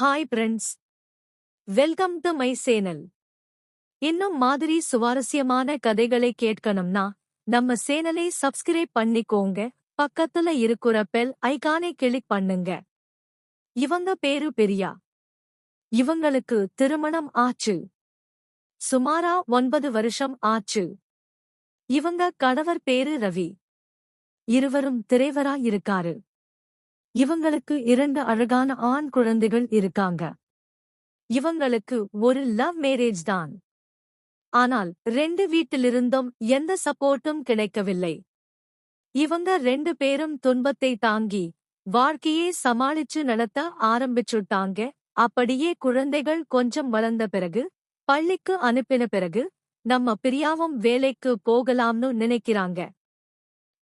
Hi friends welcome to my channel இன்னும் மாதிரி சுவாரஸ்யமான கதைகளை கேட்கணும்னா நம்ம சேனலை சப்ஸ்கிரைப் பண்ணிக்கோங்க. பக்கத்துல இருக்கிற பெல் ஐகானை கிளிக் பண்ணுங்க. இவங்க பேரு பெரியா. இவங்களுக்கு திருமணம் ஆச்சு. சுமாரா ஒன்பது வருஷம் ஆச்சு. இவங்க கணவர் பேரு ரவி. இருவரும் திரைவரா இருக்காரு. இவங்களுக்கு இரண்டு அழகான ஆண் குழந்தைகள் இருக்காங்க. இவங்களுக்கு ஒரு லவ் மேரேஜ் தான். ஆனால் ரெண்டு வீட்டிலிருந்தும் எந்த சப்போர்ட்டும் கிடைக்கவில்லை. இவங்க ரெண்டு பேரும் துன்பத்தை தாங்கி வாழ்க்கையே சமாளிச்சு நடத்த ஆரம்பிச்சுட்டாங்க. அப்படியே குழந்தைகள் கொஞ்சம் வளர்ந்த பிறகு பள்ளிக்கு அனுப்பின பிறகு நம்ம பிரியாவும் வேலைக்கு போகலாம்னு நினைக்கிறாங்க.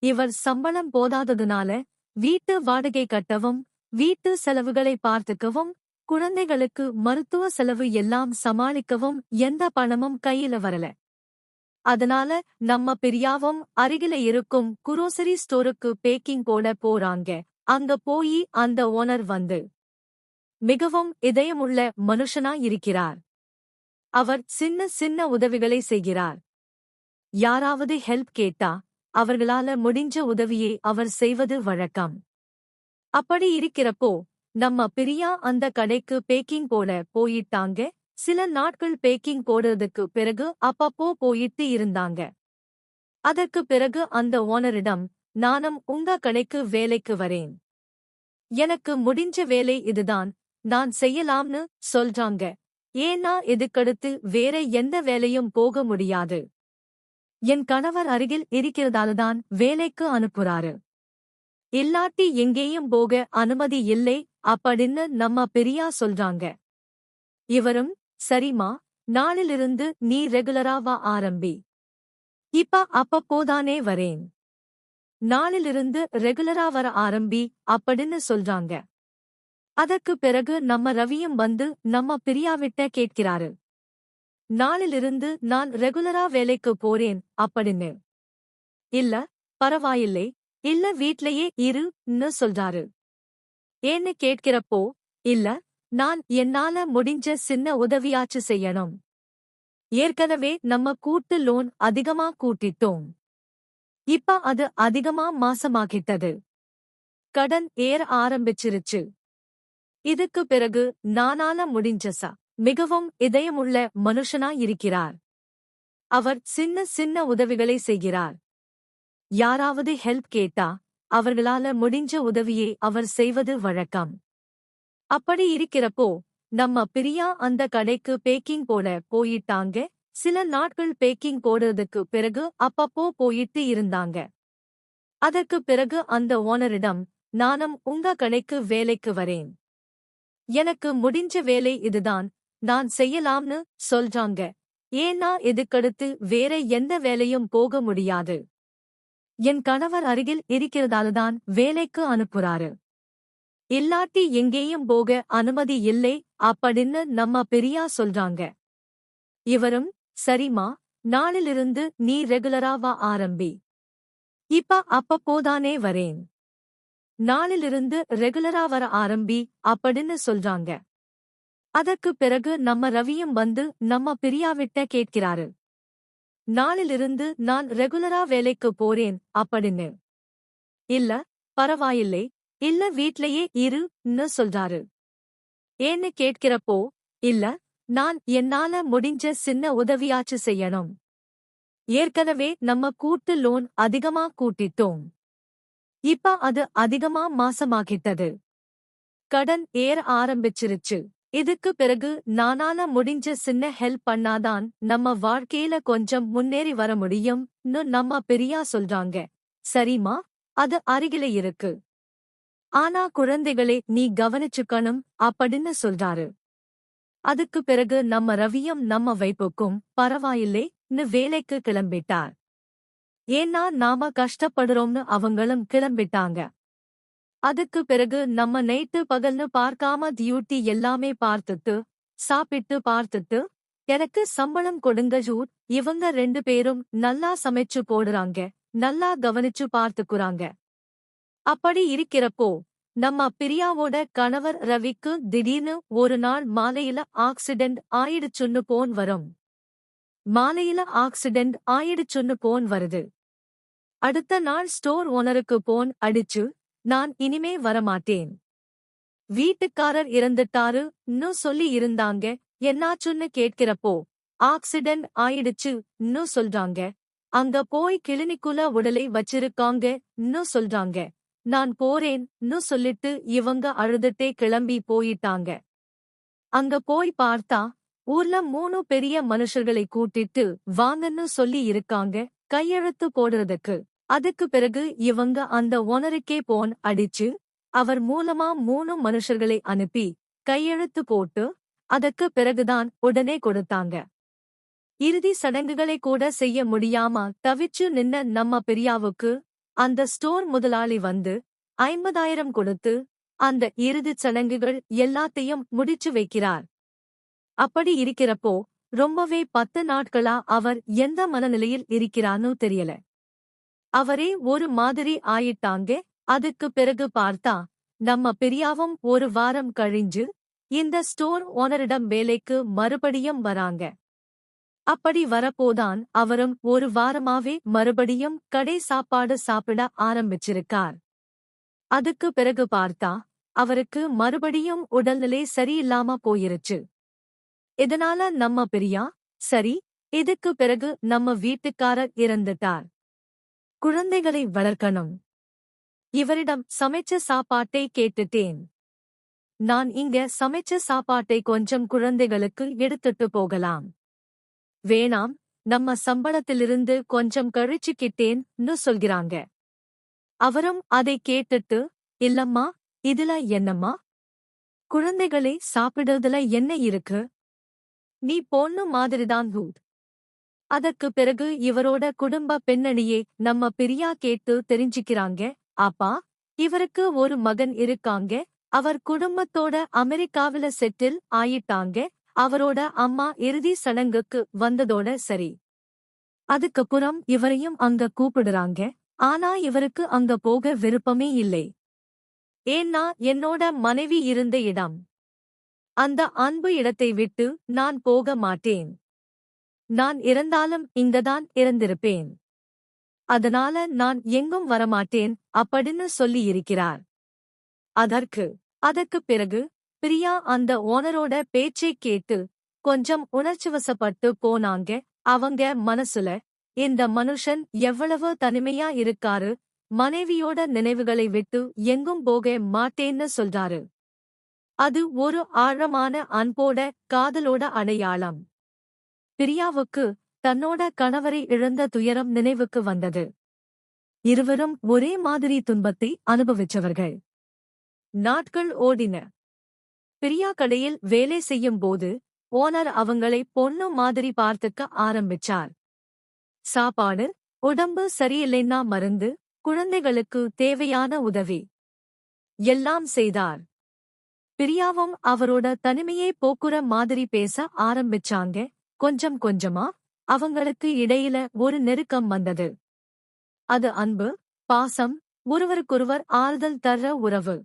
இவர் சம்பளம் போதாததுனால வீட்டு வாடகை கட்டவும் வீட்டு செலவுகளை பார்த்துக்கவும் குழந்தைகளுக்கு மருத்துவ செலவு எல்லாம் சமாளிக்கவும் எந்த பணமும் கையில வரல. அதனால நம்ம பிரியாவும் அருகில இருக்கும் குரோசரி ஸ்டோருக்கு பேக்கிங் போட போறாங்க. அங்க போய் அந்த ஓனர் வந்து மிகவும் இதயமுள்ள மனுஷனா இருக்கிறார். அவர் சின்ன சின்ன உதவிகளை செய்கிறார். யாராவது ஹெல்ப் கேட்டா அவர்களால முடிஞ்ச உதவியை அவர் செய்வது வழக்கம். அப்படி இருக்கிறப்போ நம்ம பிரியா அந்த கடைக்கு பேக்கிங் போட போயிட்டாங்க. சில நாட்கள் பேக்கிங் போடுறதுக்கு பிறகு அப்பப்போ போயிட்டு இருந்தாங்க. அதற்கு பிறகு அந்த ஓனரிடம் நானும் உங்க கடைக்கு வேலைக்கு வரேன். எனக்கு முடிஞ்ச வேலை இதுதான். நான் செய்யலாம்னு சொல்றாங்க. ஏன்னா இதுக்கடுத்து வேற எந்த வேலையும் போக முடியாது. என் கணவர் அருகில் இருக்கிறதாலதான் வேலைக்கு அனுப்புறாரு. இல்லாட்டி எங்கேயும் போக அனுமதி இல்லை அப்படின்னு நம்ம பெரியா சொல்றாங்க. இவரும் சரிமா நாளிலிருந்து நீ ரெகுலராவா ஆரம்பி. இப்ப அப்பப்போதானே வரேன். நாளிலிருந்து ரெகுலரா வர ஆரம்பி அப்படின்னு சொல்றாங்க. அதற்கு பிறகு நம்ம ரவியும் வந்து நம்ம பிரியாவிட்ட கேட்கிறாரு. நாளிலிருந்து நான் ரெகுலரா வேலைக்கு போறேன் அப்படின்னு. இல்ல பரவாயில்லை. இல்ல வீட்லயே இருன்னு சொல்றாரு. ஏன்னு கேட்கிறப்போ இல்ல நான் என்னால முடிஞ்ச சின்ன உதவியாச்சு செய்யணும். ஏற்கனவே நம்ம கூட்டு லோன் அதிகமா கூட்டிட்டோம். இப்ப அது அதிகமா மாசமாகிட்டது. கடன் ஏற ஆரம்பிச்சிருச்சு. இதுக்கு பிறகு நானால முடிஞ்சசா மிகவும் இதயமுள்ள மனுஷனா இருக்கிறார் அவர் சின்ன சின்ன உதவிகளை செய்கிறார். யாராவது ஹெல்ப் கேட்டா அவர்களால முடிஞ்ச உதவியை அவர் செய்வது வழக்கம். அப்படி இருக்கிறப்போ நம்ம பிரியா அந்த கடைக்கு பேக்கிங் போட போயிட்டாங்க. சில நாட்கள் பேக்கிங் போடுறதுக்கு பிறகு அப்பப்போ போயிட்டு இருந்தாங்க. அதற்கு பிறகு அந்த ஓனரிடம் நானும் உங்க கடைக்கு வேலைக்கு வரேன். எனக்கு முடிஞ்ச வேலை இதுதான். நான் செய்யலாம்னு சொல்றாங்க. ஏன்னா இதுக்கடுத்து வேற எந்த வேலையும் போக முடியாது. என் கணவர் அருகில் இருக்கிறதாலதான் வேலைக்கு அனுப்புறாரு. இல்லாட்டி எங்கேயும் போக அனுமதி இல்லை அப்படின்னு நம்ம பெரியா சொல்றாங்க. இவரும் சரிமா நாளிலிருந்து நீ ரெகுலராவா ஆரம்பி. இப்ப அப்பப்போதானே வரேன். நாளிலிருந்து ரெகுலரா வர ஆரம்பி அப்படின்னு சொல்றாங்க. அதற்கு பிறகு நம்ம ரவியும் வந்து நம்ம பிரியாவிட்ட கேட்கிறாரு. நாளிலிருந்து நான் ரெகுலரா வேலைக்கு போறேன் அப்படின்னு. இல்ல பரவாயில்லை. இல்ல வீட்லயே இருன்னு சொல்றாரு. ஏன்னு கேட்கிறப்போ இல்ல நான் என்னால முடிஞ்ச சின்ன உதவியாச்சு செய்யணும். ஏற்கனவே நம்ம கூட்டு லோன் அதிகமா கூட்டிட்டோம். இப்ப அது அதிகமா மாசமாகிட்டது. கடன் ஏற ஆரம்பிச்சிருச்சு. இதுக்கு பிறகு நானால முடிஞ்ச சின்ன ஹெல்ப் பண்ணாதான் நம்ம வாழ்க்கையில கொஞ்சம் முன்னேறி வர முடியும்னு நம்ம பெரியா சொல்றாங்க. சரிமா அது அருகில இருக்கு. ஆனா குழந்தைகளை நீ கவனிச்சுக்கணும் அப்படின்னு சொல்றாரு. அதுக்கு பிறகு நம்ம ரவியும் நம்ம வைப்புக்கும் பரவாயில்லைன்னு வேலைக்கு கிளம்பிட்டார். ஏன்னா நாம கஷ்டப்படுறோம்னு அவங்களும் கிளம்பிட்டாங்க. அதுக்கு பிறகு நம்ம நைட்டு பகல்னு பார்க்காம டியூட்டி எல்லாமே பார்த்துட்டு சாப்பிட்டு பார்த்துட்டு எனக்கு சம்பளம் கொடுங்க ஜூட் இவங்க ரெண்டு பேரும் நல்லா சமைச்சு போடுறாங்க நல்லா கவனிச்சு பார்த்துக்குறாங்க. அப்படி இருக்கிறப்போ நம்ம பிரியாவோட கணவர் ரவிக்கு திடீர்னு ஒரு நாள் மாலையில ஆக்சிடென்ட் ஆயிடுச்சுன்னு போன் வரும். மாலையில ஆக்சிடென்ட் ஆயிடுச்சுன்னு போன் வருது. அடுத்த நாள் ஸ்டோர் ஓனருக்கு போன் அடிச்சு நான் இனிமே வரமாட்டேன். வீட்டுக்காரர் இறந்துட்டாரு இன்னும் சொல்லி இருந்தாங்க என்னாச்சுன்னு கேட்கிறப்போ ஆக்சிடென்ட் ஆயிடுச்சு இன்னும் சொல்றாங்க. அங்க போய் கிளினிக்குல உடலை வச்சிருக்காங்க இன்னும் சொல்றாங்க. நான் போறேன் இன்னும் சொல்லிட்டு இவங்க அழுதுட்டே கிளம்பி போயிட்டாங்க. அங்க போய் பார்த்தா ஊர்ல மூணு பெரிய மனுஷர்களை கூட்டிட்டு வாங்கன்னு சொல்லி இருக்காங்க கையெழுத்து போடுறதுக்கு. அதுக்கு பிறகு இவங்க அந்த ஓனருக்கே போன் அடிச்சு அவர் மூலமா மூணு மனுஷர்களை அனுப்பி கையெழுத்து போட்டு அதற்கு பிறகுதான் உடனே கொடுத்தாங்க. இறுதி சடங்குகளை கூட செய்ய முடியாம தவிச்சு நின்ன நம்ம பெரியாவுக்கு அந்த ஸ்டோர் முதலாளி வந்து ஐம்பதாயிரம் கொடுத்து அந்த இறுதிச் சடங்குகள் எல்லாத்தையும் முடிச்சு வைக்கிறார். அப்படி இருக்கிறப்போ ரொம்பவே பத்து நாட்களா அவர் எந்த மனநிலையில் இருக்கிறான்னு தெரியல. அவரே ஒரு மாதிரி ஆயிட்டாங்க அதுக்கு பிறகு பார்த்தா நம்ம பெரியாவும் ஒரு வாரம் கழிஞ்சு இந்த ஸ்டோர் ஓனரிடம் வேலைக்கு மறுபடியும் வராங்க. அப்படி வரப்போதான் அவரும் ஒரு வாரமாவே மறுபடியும் கடை சாப்பாடு சாப்பிட ஆரம்பிச்சிருக்கார். அதுக்கு பிறகு பார்த்தா அவருக்கு மறுபடியும் உடல்நிலை சரியில்லாம போயிருச்சு. இதனால நம்ம பிரியா சரி இதுக்கு பிறகு நம்ம வீட்டுக்காரர் இறந்துட்டார். குழந்தைகளை வளர்க்கணும். இவரிடம் சமைச்ச சாப்பாட்டை கேட்டுட்டேன். நான் இங்க சமைச்ச சாப்பாட்டை கொஞ்சம் குழந்தைகளுக்கு எடுத்துட்டு போகலாம். வேணாம் நம்ம சம்பளத்திலிருந்து கொஞ்சம் கழிச்சுக்கிட்டேன்னு சொல்கிறாங்க. அவரும் அதை கேட்டுட்டு இல்லம்மா இதுல என்னம்மா? குழந்தைகளை சாப்பிடுறதுல என்ன இருக்கு? நீ பொண்ணு மாதிரிதான் ஹூத். அதற்கு பிறகு இவரோட குடும்ப பெண்ணணியே நம்ம பிரியா கேட்டு தெரிஞ்சுக்கிறாங்க. அப்பா இவருக்கு ஒரு மகன் இருக்காங்க. அவர் குடும்பத்தோட அமெரிக்காவில செட்டில் ஆயிட்டாங்க. அவரோட அம்மா இறுதி சடங்குக்கு வந்ததோட சரி. அதுக்கப்புறம் இவரையும் அங்க கூப்பிடுறாங்க. ஆனா இவருக்கு அங்க போக விருப்பமே இல்லை. ஏன்னா என்னோட மனைவி இருந்த இடம். அந்த அன்பு இடத்தை விட்டு நான் போக மாட்டேன். நான் இறந்தாலும் இங்கதான் இறந்திருப்பேன். அதனால நான் எங்கும் வரமாட்டேன் அப்படின்னு சொல்லியிருக்கிறார். அதற்கு அதற்குப் பிறகு பிரியா அந்த ஓனரோட பேச்சை கேட்டு கொஞ்சம் உணர்ச்சிவசப்பட்டு போனாங்க அவங்க மனசுல இந்த மனுஷன் எவ்வளவு தனிமையா இருக்காரு மனைவியோட நினைவுகளை விட்டு எங்கும் போக மாட்டேன்னு சொல்றாரு. அது ஒரு ஆழமான அன்போட காதலோட அடையாளம். பிரியாவுக்கு தன்னோட கணவரை இழந்த துயரம் நினைவுக்கு வந்தது. இருவரும் ஒரே மாதிரி துன்பத்தை அனுபவிச்சவர்கள். நாட்கள் ஓடின. பிரியா கடையில் வேலை செய்யும் போது ஓனர் அவங்களை பொண்ணு மாதிரி பார்த்துக்க ஆரம்பிச்சார். சாப்பாடு உடம்பு சரியில்லைன்னா மருந்து குழந்தைகளுக்கு தேவையான உதவி. எல்லாம் செய்தார். பிரியாவும் அவரோட தனிமையை போக்குற மாதிரி பேச ஆரம்பிச்சாங்க. கொஞ்சம் கொஞ்சமா அவங்களுக்கு இடையில ஒரு நெருக்கம் வந்தது. அது அன்பு பாசம் ஒருவருக்கொருவர் ஆறுதல் தர்ற உறவு.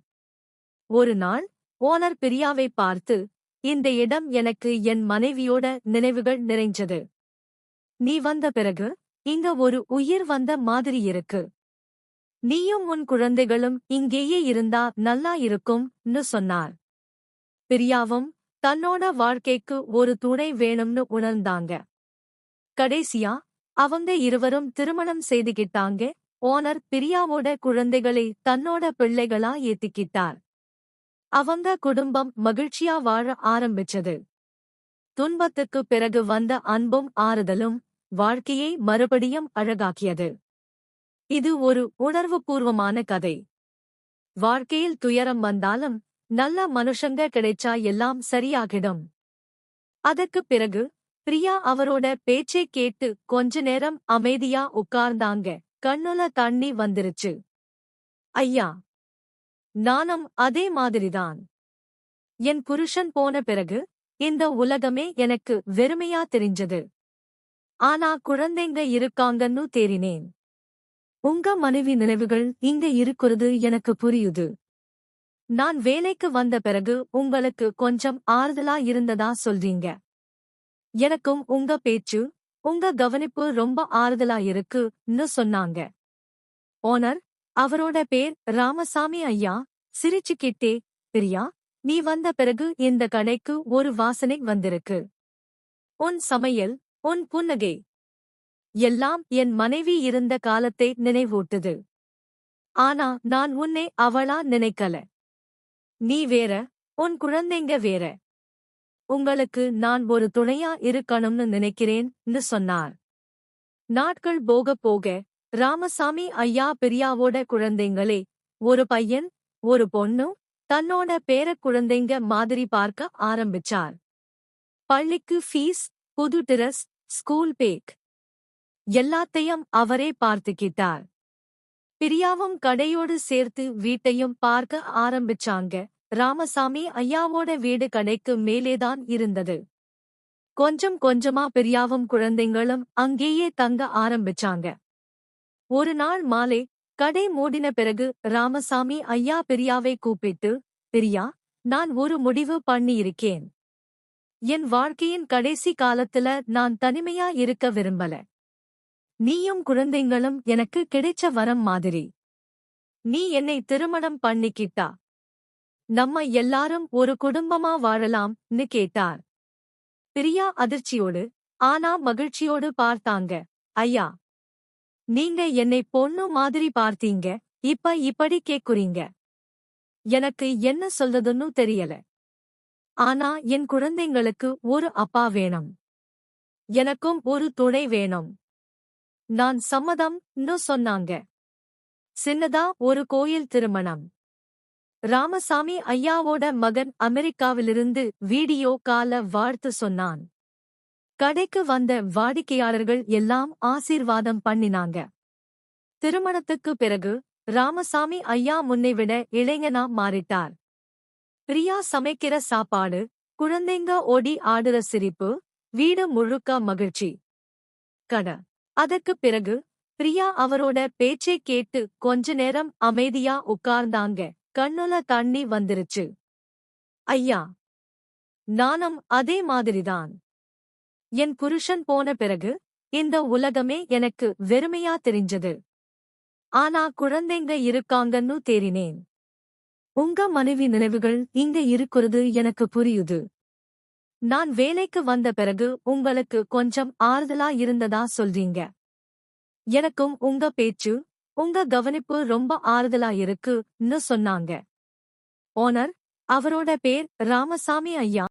ஒரு நாள் ஓனர் பிரியாவை பார்த்து இந்த இடம் எனக்கு என் மனைவியோட நினைவுகள் நிறைஞ்சது. நீ வந்த பிறகு இங்க ஒரு உயிர் வந்த மாதிரி இருக்கு. நீயும் உன் குழந்தைகளும் இங்கேயே இருந்தா நல்லா இருக்கும்னு சொன்னார். பிரியாவும் தன்னோட வாழ்க்கைக்கு ஒரு துணை வேணும்னு உணர்ந்தாங்க. கடைசியா அவங்க இருவரும் திருமணம் செய்துகிட்டாங்க. ஓனர் பிரியாவோட குழந்தைகளை தன்னோட பிள்ளைகளா ஏத்திக்கிட்டார். அவங்க குடும்பம் மகிழ்ச்சியா வாழ ஆரம்பிச்சது. துன்பத்துக்கு பிறகு வந்த அன்பும் ஆறுதலும் வாழ்க்கையை மறுபடியும் அழகாக்கியது. இது ஒரு உணர்வுபூர்வமான கதை. வாழ்க்கையில் துயரம் வந்தாலும் நல்ல மனுஷங்க கிடைச்சா எல்லாம் சரியாகிடும். அதற்குப் பிறகு பிரியா அவரோட பேச்சை கேட்டு கொஞ்ச நேரம் அமைதியா உட்கார்ந்தாங்க. கண்ணுல தண்ணி வந்துருச்சு. ஐயா நானும் அதே மாதிரிதான். என் புருஷன் போன பிறகு இந்த உலகமே எனக்கு வெறுமையா தெரிஞ்சது. ஆனா குழந்தைங்க இருக்காங்கன்னு தேறினேன். உங்க மனைவி நினைவுகள் இங்க இருக்கிறது எனக்கு புரியுது. நான் வேலைக்கு வந்த பிறகு உங்களுக்கு கொஞ்சம் ஆறுதலா இருந்ததா சொல்றீங்க? எனக்கும் உங்க பேச்சு உங்க கவனிப்பு ரொம்ப ஆறுதலா இருக்குன்னு சொன்னாங்க. ஓனர் அவரோட பேர் ராமசாமி ஐயா சிரிச்சுக்கிட்டே பிரியா நீ வந்த பிறகு இந்த கடைக்கு ஒரு வாசனை வந்திருக்கு. உன் சமையல் உன் புன்னகை. எல்லாம் என் மனைவி இருந்த காலத்தை நினைவூட்டுது. ஆனா நான் உன்னை அவளா நினைக்கல. நீ வேற உன் குழந்தைங்க வேற. உங்களுக்கு நான் ஒரு துணையா இருக்கணும்னு நினைக்கிறேன்னு சொன்னார். நாட்கள் போக போக ராமசாமி ஐயா பெரியாவோட குழந்தைங்களே ஒரு பையன் ஒரு பொண்ணு தன்னோட பேரக் குழந்தைங்க மாதிரி பார்க்க ஆரம்பிச்சார். பள்ளிக்கு ஃபீஸ் புது டிரஸ் ஸ்கூல் பேக் எல்லாத்தையும் அவரே பார்த்துக்கிட்டார். பிரியாவும் கடையோடு சேர்த்து வீட்டையும் பார்க்க ஆரம்பிச்சாங்க. ராமசாமி ஐயாவோட வீடு கடைக்கு மேலேதான் இருந்தது. கொஞ்சம் கொஞ்சமா பிரியாவும் குழந்தைங்களும் அங்கேயே தங்க ஆரம்பிச்சாங்க. ஒரு நாள் மாலை கடை மூடின பிறகு ராமசாமி ஐயா பிரியாவை கூப்பிட்டு பிரியா நான் ஒரு முடிவு பண்ணியிருக்கேன். என் வாழ்க்கையின் கடைசி காலத்துல நான் தனிமையா இருக்க விரும்பல. நீயும் குழந்தைங்களும் எனக்கு கிடைச்ச வரம் மாதிரி. நீ என்னை திருமணம் பண்ணிக்கிட்டா? நம்ம எல்லாரும் ஒரு குடும்பமா வாழலாம்னு கேட்டார். பிரியா அதிர்ச்சியோடு ஆனா மகிழ்ச்சியோடு பார்த்தாங்க. ஐயா நீங்க என்னை பொண்ணு மாதிரி பார்த்தீங்க இப்ப இப்படி கேக்குறீங்க. எனக்கு என்ன சொல்றதுன்னு தெரியல. ஆனா என் குழந்தைங்களுக்கு ஒரு அப்பா வேணும். எனக்கும் ஒரு துணை வேணும். நான் சம்மதம்னு சொன்னாங்க. சின்னதா ஒரு கோயில் திருமணம். ராமசாமி ஐயாவோட மகன் அமெரிக்காவிலிருந்து வீடியோ கால வாழ்த்து சொன்னான். கடைக்கு வந்த வாடிக்கையாளர்கள் எல்லாம் ஆசீர்வாதம் பண்ணினாங்க. திருமணத்துக்கு பிறகு ராமசாமி ஐயா முன்னை விட இளைஞனா மாறிட்டார். பிரியா சமைக்கிற சாப்பாடு குழந்தைங்க ஓடி ஆடுற சிரிப்பு வீடு முழுக்க மகிழ்ச்சி. கட அதற்குப் பிறகு பிரியா அவரோட பேச்சை கேட்டு கொஞ்ச நேரம் அமைதியா உட்கார்ந்தாங்க. கண்ணுல தண்ணி வந்துருச்சு. ஐயா நானும் அதே மாதிரிதான். என் புருஷன் போன பிறகு இந்த உலகமே எனக்கு வெறுமையா தெரிஞ்சது. ஆனா குழந்தைங்க இருக்காங்கன்னு தேறினேன். உங்க மனைவி நினைவுகள் இங்க இருக்கிறது எனக்கு புரியுது. நான் வேலைக்கு வந்த பிறகு உங்களுக்கு கொஞ்சம் ஆறுதலா இருந்ததா சொல்றீங்க? எனக்கும் உங்க பேச்சு உங்க கவனிப்பு ரொம்ப ஆறுதலா இருக்குன்னு சொன்னாங்க. ஓனர் அவரோட பேர் ராமசாமி ஐயா.